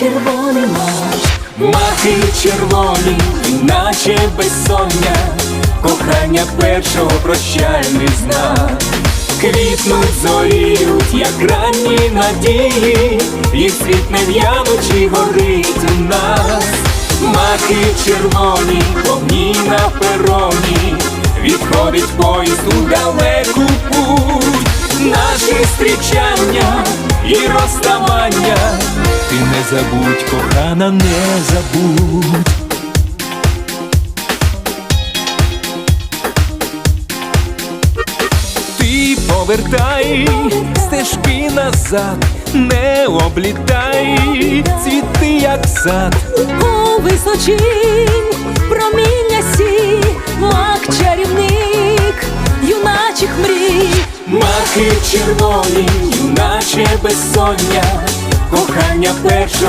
червоний мах. Махи червоні, наче безсоння, кохання першого прощальний знак. Квітнуть зоріють, як ранні надії, їх світ не в'янучий горить у нас. Махи червоні, вогні на пероні, відходить поїзд у далеку путь. Наші зустрічання і розставання. Ти не забудь, кохана, не забудь. Ти повертай стежки назад, не облітай цвіти, як сад. У височинь проміння сі, мак чарівник, юначих мрій. Махи червоні, наче безсоння, кохання першого.